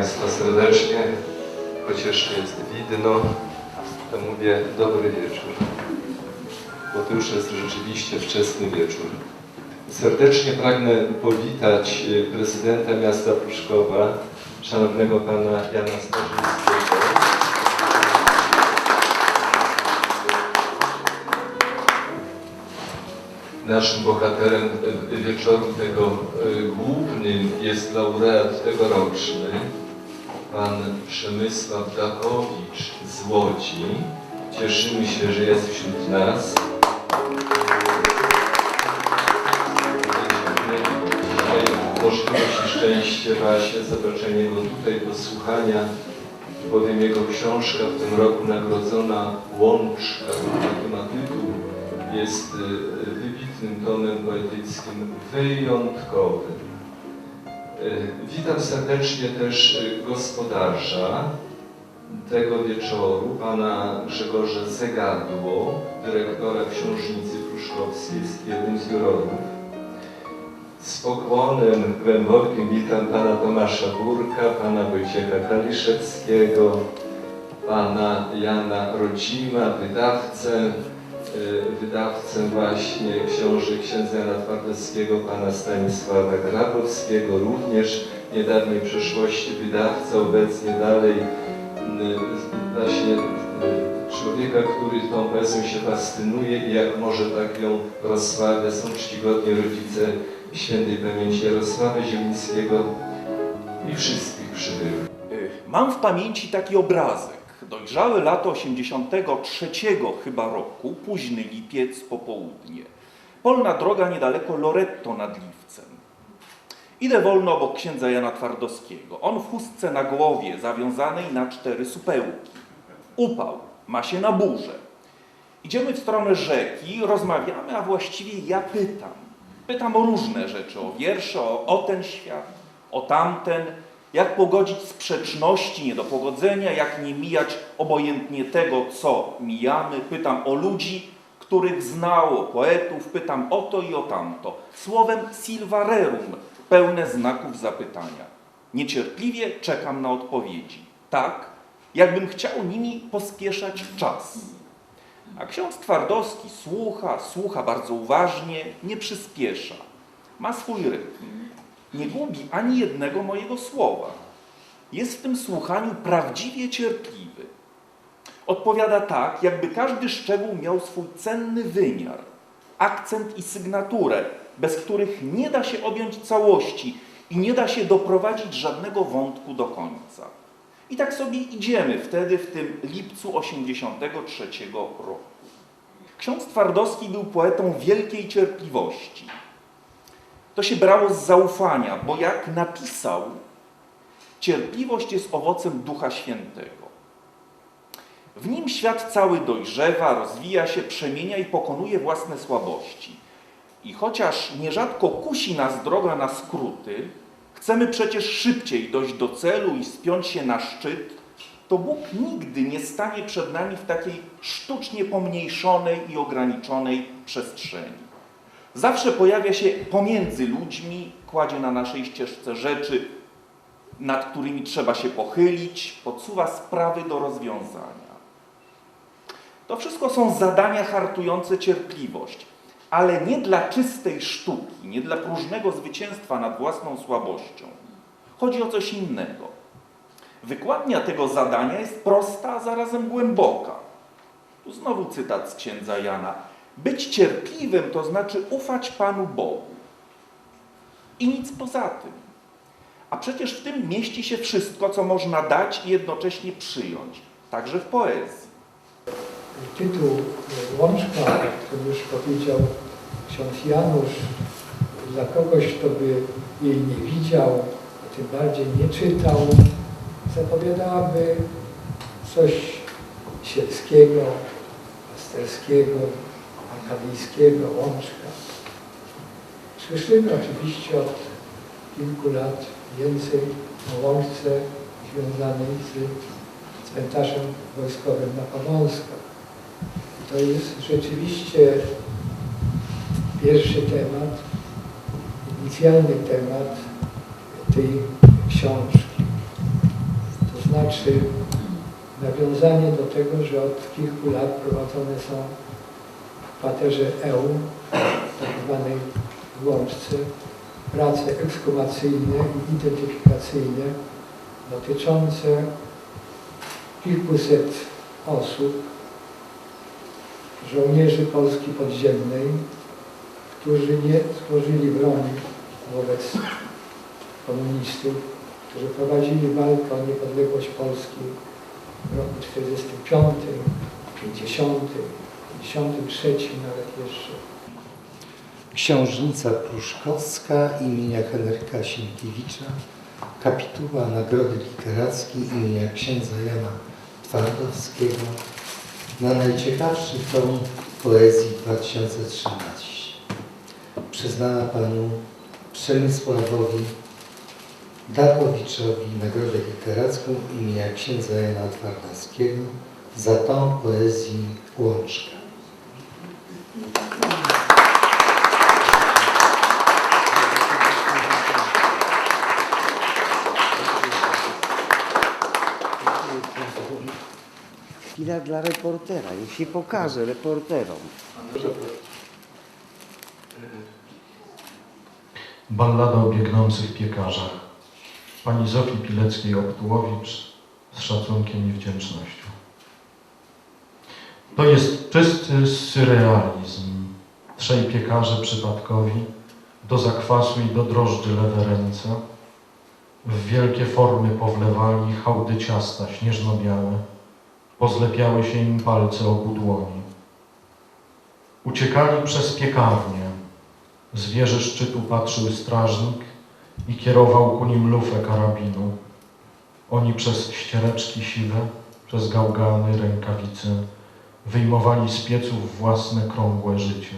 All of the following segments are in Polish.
Państwa serdecznie, jeszcze jest widno, to mówię dobry wieczór, bo to już jest rzeczywiście wczesny wieczór. Serdecznie pragnę powitać y, prezydenta miasta Pruszkowa, szanownego pana Jana Starzyńskiego. Naszym bohaterem wieczoru tego y, głównym jest laureat tegoroczny, pan Przemysław Dachowicz z Łodzi. Cieszymy się, że jest wśród nas. Możliwość i szczęście właśnie zobaczenia go tutaj, posłuchania, bowiem jego książka w tym roku nagrodzona Łączka, taki jest y, wybitnym tonem poetyckim, wyjątkowym. Y, Witam serdecznie też y, gospodarza tego wieczoru, pana Grzegorza Zegadło, dyrektora Książnicy Pruszkowskiej, jest jednym z jurorów. Z pokłonem głębokim witam pana Tomasza Burka, pana Wojciecha Kaliszewskiego, pana Jana Rodzima, wydawcę, wydawcę właśnie książek księdza Jana Twardowskiego, pana Stanisława Grabowskiego, również w niedawnej przeszłości wydawca, obecnie dalej y, właśnie y, człowieka, który tą poezją się fascynuje i jak może tak ją rozsławia, są czcigodni rodzice świętej pamięci Jarosława Zielińskiego i wszystkich przybyłych. Y, Mam w pamięci taki obrazek. Dojrzałe lato 83 chyba roku, późny lipiec, popołudnie. Polna droga niedaleko Loretto nad Liwcem. Idę wolno obok księdza Jana Twardowskiego. On w chustce na głowie, zawiązanej na cztery supełki. Upał, ma się na burzę. Idziemy w stronę rzeki, rozmawiamy, a właściwie ja pytam. Pytam o różne rzeczy, o wiersze, o, o ten świat, o tamten, jak pogodzić sprzeczności, niedopogodzenia, jak nie mijać obojętnie tego, co mijamy. Pytam o ludzi, których znało, poetów, pytam o to i o tamto. Słowem silva rerum, pełne znaków zapytania. Niecierpliwie czekam na odpowiedzi. Tak, jakbym chciał nimi pospieszać czas. A ksiądz Twardowski słucha, słucha bardzo uważnie, nie przyspiesza. Ma swój rytm. Nie gubi ani jednego mojego słowa. Jest w tym słuchaniu prawdziwie cierpliwy. Odpowiada tak, jakby każdy szczegół miał swój cenny wymiar, akcent i sygnaturę, bez których nie da się objąć całości i nie da się doprowadzić żadnego wątku do końca. I tak sobie idziemy wtedy w tym lipcu 83 roku. Ksiądz Twardowski był poetą wielkiej cierpliwości. To się brało z zaufania, bo jak napisał, cierpliwość jest owocem Ducha Świętego. W nim świat cały dojrzewa, rozwija się, przemienia i pokonuje własne słabości. I chociaż nierzadko kusi nas droga na skróty, chcemy przecież szybciej dojść do celu i spiąć się na szczyt, to Bóg nigdy nie stanie przed nami w takiej sztucznie pomniejszonej i ograniczonej przestrzeni. Zawsze pojawia się pomiędzy ludźmi, kładzie na naszej ścieżce rzeczy, nad którymi trzeba się pochylić, podsuwa sprawy do rozwiązania. To wszystko są zadania hartujące cierpliwość, ale nie dla czystej sztuki, nie dla próżnego zwycięstwa nad własną słabością. Chodzi o coś innego. Wykładnia tego zadania jest prosta, a zarazem głęboka. Tu znowu cytat z księdza Jana. Być cierpliwym to znaczy ufać Panu Bogu. I nic poza tym. A przecież w tym mieści się wszystko, co można dać i jednocześnie przyjąć, także w poezji. tytuł Łączka, który już powiedział ksiądz Janusz, dla kogoś, kto by jej nie widział, a tym bardziej nie czytał, zapowiadałaby coś sielskiego, pasterskiego, akadejskiego, łączka. Słyszymy oczywiście od kilku lat więcej o łączce związanej z cmentarzem wojskowym na Powązkach. To jest rzeczywiście pierwszy temat, inicjalny temat tej książki. znaczy nawiązanie do tego, że od kilku lat prowadzone są kwaterze EU, tak zwanej Łączce, prace ekskumacyjne i identyfikacyjne dotyczące kilkuset osób, żołnierzy Polski Podziemnej, którzy nie stworzyli broni wobec komunistów, którzy prowadzili walkę o niepodległość Polski w roku 45, 50, 53 nawet jeszcze. Książnica Pruszkowska imienia Henryka Sienkiewicza, kapituła Nagrody Literackiej imienia księdza Jana Twardowskiego na najciekawszy tom poezji 2013. Przyznana panu Przemysławowi Dachowiczowi Nagrodę Literacką imienia księdza Jana Twardowskiego za tom poezji Łączka. Chwila dla reportera, niech się pokaże reporterom. Ballada o biegnących piekarzach. Pani Zofii Pileckiej-Optułowicz z szacunkiem i wdzięcznością. To jest czysty surrealizm. Trzej piekarze przypadkowi, do zakwasu i do drożdży lewe ręce, w wielkie formy powlewali hałdy ciasta śnieżno-białe, pozlepiały się im palce obu dłoni. Uciekali przez piekarnię, z wieży szczytu patrzył strażnik i kierował ku nim lufę karabinu. Oni przez ściereczki siwe, przez gałgany, rękawice wyjmowali z pieców własne krągłe życie.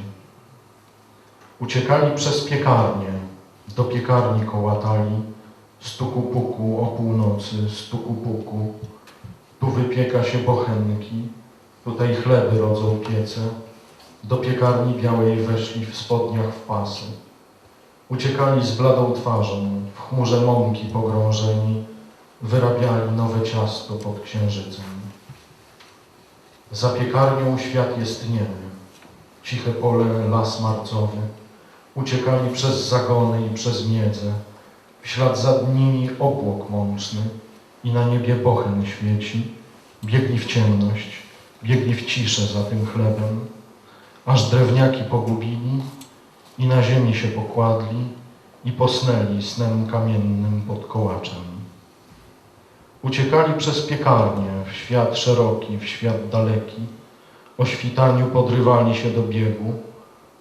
Uciekali przez piekarnię, do piekarni kołatali, stuku puku o północy, stuku puku. Tu wypieka się bochenki, tutaj chleby rodzą piece, do piekarni białej weszli w spodniach w pasy. Uciekali z bladą twarzą, w chmurze mąki pogrążeni, wyrabiali nowe ciasto pod księżycem. Za piekarnią świat jest niemy, ciche pole, las marcowy. Uciekali przez zagony i przez miedzę, w ślad za nimi obłok mączny i na niebie bochen świeci. Biegli w ciemność, biegli w ciszę za tym chlebem, aż drewniaki pogubili i na ziemi się pokładli i posnęli snem kamiennym pod kołaczem. Uciekali przez piekarnię w świat szeroki, w świat daleki, o świtaniu podrywali się do biegu,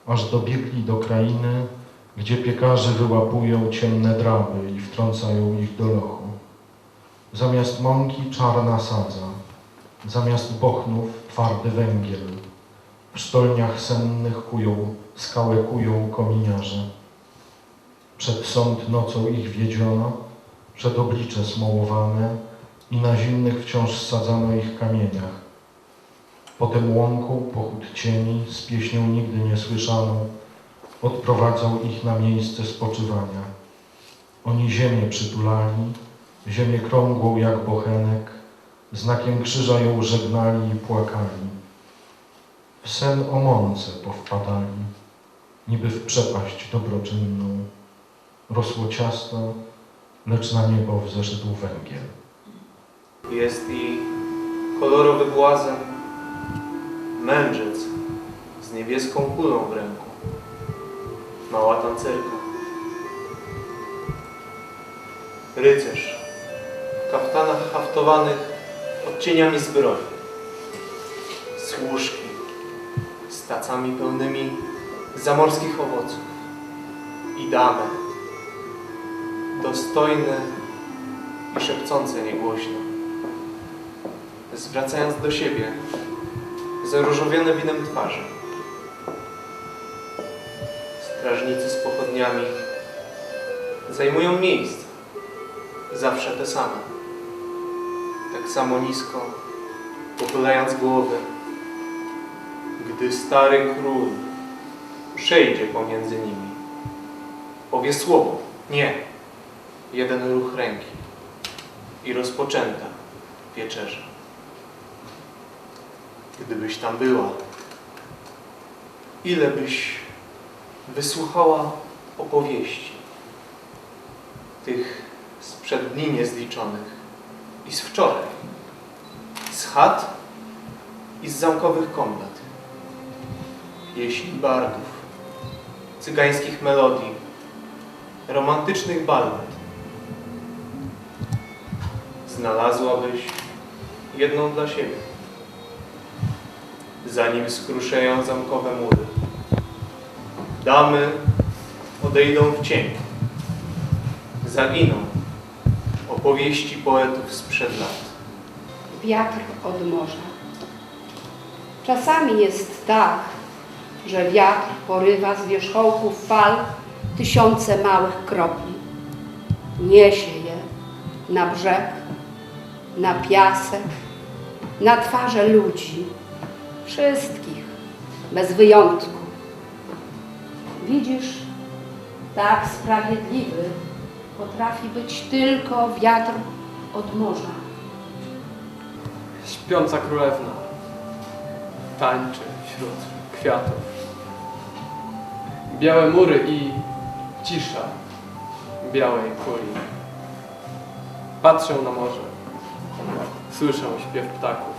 aż dobiegli do krainy, gdzie piekarze wyłapują ciemne draby i wtrącają ich do lochu. Zamiast mąki czarna sadza, zamiast bochnów twardy węgiel, w sztolniach sennych kują, skałę kują kominiarze. Przed sąd nocą ich wiedziono, przed oblicze smołowane i na zimnych wciąż sadzano ich kamieniach. Potem łąką pochód cieni z pieśnią nigdy nie słyszaną odprowadzał ich na miejsce spoczywania. Oni ziemię przytulali, ziemię krągłą jak bochenek, znakiem krzyża ją żegnali i płakali. W sen o mące powpadali, niby w przepaść dobroczynną. Rosło ciasto, lecz na niebo wzeszedł węgiel. Jest i kolorowy błazen, mędrzec z niebieską kulą w ręku, mała tancerka, rycerz kaftanach haftowanych odcieniami zbroi, służki z tacami pełnymi zamorskich owoców i damy dostojne i szepcące niegłośno zwracając do siebie zaróżowione winem twarze. Strażnicy z pochodniami zajmują miejsca, zawsze te same. Tak samo nisko, pochylając głowy, gdy stary król przejdzie pomiędzy nimi. Powie słowo, nie, jeden ruch ręki i rozpoczęta wieczerzy. Gdybyś tam była, ile byś wysłuchała opowieści tych sprzed dni niezliczonych i z wczoraj, z chat i z zamkowych komnat, pieśni bardów, cygańskich melodii, romantycznych ballad. Znalazłabyś jedną dla siebie, zanim skruszeją zamkowe mury. Damy odejdą w cień, zaginą opowieści poetów sprzed lat. wiatr od morza. Czasami jest tak, że wiatr porywa z wierzchołków fal tysiące małych kropli. Niesie je na brzeg, na piasek, na twarze ludzi, wszystkich, bez wyjątku. Widzisz, tak sprawiedliwy potrafi być tylko wiatr od morza. Śpiąca królewna tańczy wśród kwiatów. Białe mury i cisza białej kuli. Patrzę na morze, słyszę śpiew ptaków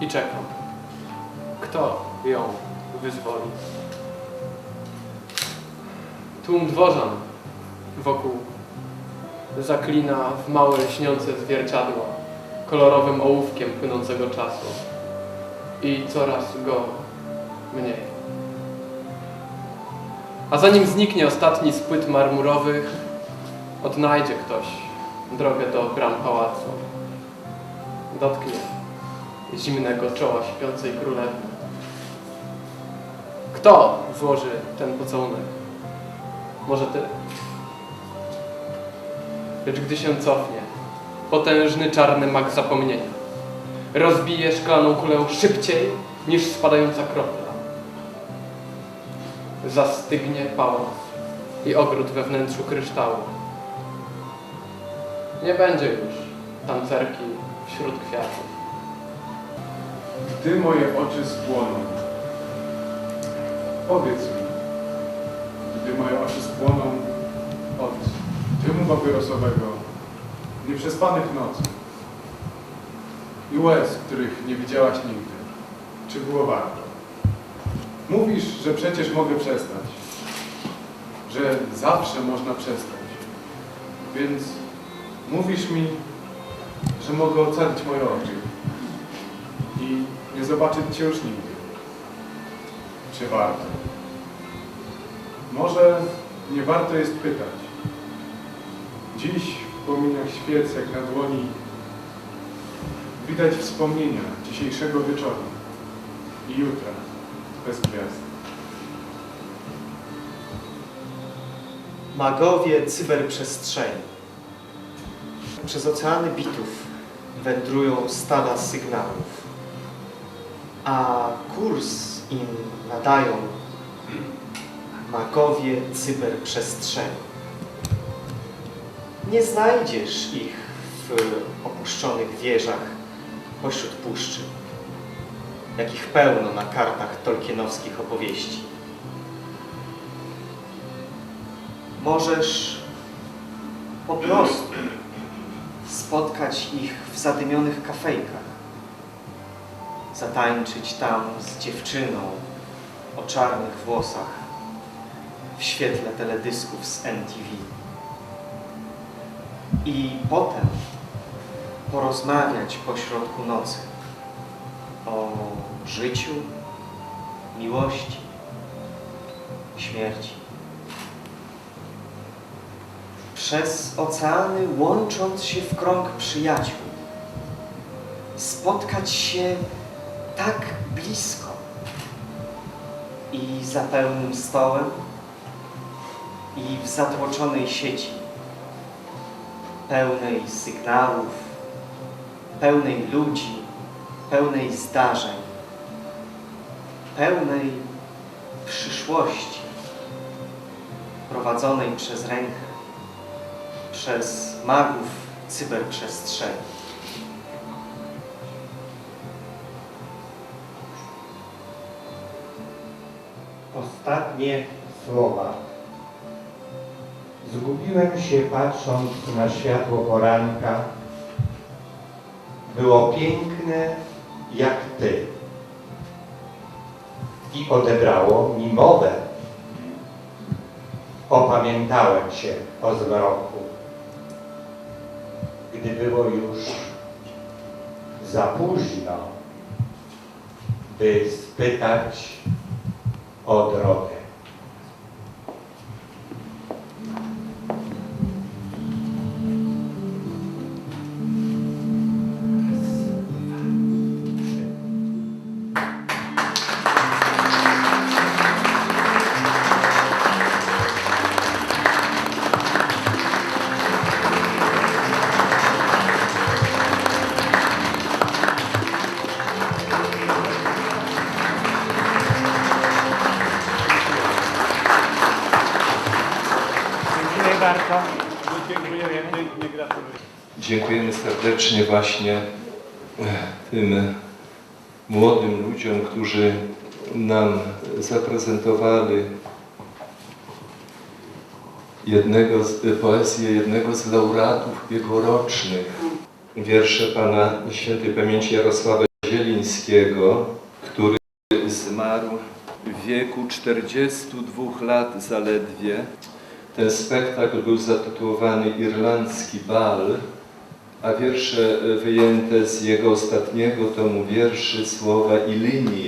i czekam, kto ją wyzwoli. Tłum dworzan wokół zaklina w małe lśniące zwierciadła kolorowym ołówkiem płynącego czasu i coraz go mniej. A zanim zniknie ostatni z płyt marmurowych, odnajdzie ktoś drogę do bram pałacu. Dotknie zimnego czoła śpiącej królewny. Kto złoży ten pocałunek? Może ty? Lecz gdy się cofnie, potężny czarny mak zapomnienia. Rozbije szklaną kulę szybciej niż spadająca kropla. Zastygnie pałac i ogród we wnętrzu kryształu. Nie będzie już tancerki wśród kwiatów. Gdy moje oczy spłoną, powiedz mi, gdy moje oczy dymu papierosowego, nieprzespanych nocy i łez, których nie widziałaś nigdy, czy było warto? Mówisz, że przecież mogę przestać, że zawsze można przestać, więc mówisz mi, że mogę ocalić moje oczy i nie zobaczyć Cię już nigdy. Czy warto? Może nie warto jest pytać. Dziś w płomieniach świec jak na dłoni widać wspomnienia dzisiejszego wieczoru i jutra bez gwiazd. Magowie cyberprzestrzeni. Przez oceany bitów wędrują stada sygnałów, a kurs im nadają magowie cyberprzestrzeni. Nie znajdziesz ich w opuszczonych wieżach pośród puszczy, jakich pełno na kartach tolkienowskich opowieści. Możesz po prostu spotkać ich w zadymionych kafejkach, zatańczyć tam z dziewczyną o czarnych włosach w świetle teledysków z MTV. I potem porozmawiać pośrodku nocy o życiu, miłości, śmierci. Przez oceany łącząc się w krąg przyjaciół, spotkać się tak blisko i za pełnym stołem, i w zatłoczonej sieci, pełnej sygnałów, pełnej ludzi, pełnej zdarzeń, pełnej przyszłości prowadzonej przez rękę, przez magów cyberprzestrzeni. Ostatnie słowa. Zgubiłem się patrząc na światło poranka. Było piękne jak ty. I odebrało mi mowę. Opamiętałem się o zmroku. Gdy było już za późno, by spytać o drogę. Dziękujemy serdecznie właśnie eh, tym młodym ludziom, którzy nam zaprezentowali jednego z, poezję jednego z laureatów ubiegłorocznych. Wiersze pana świętej pamięci Jarosława Zielińskiego, który zmarł w wieku 42 lat zaledwie. Ten spektakl był zatytułowany Irlandzki Bal, a wiersze wyjęte z jego ostatniego tomu wierszy, słowa i linie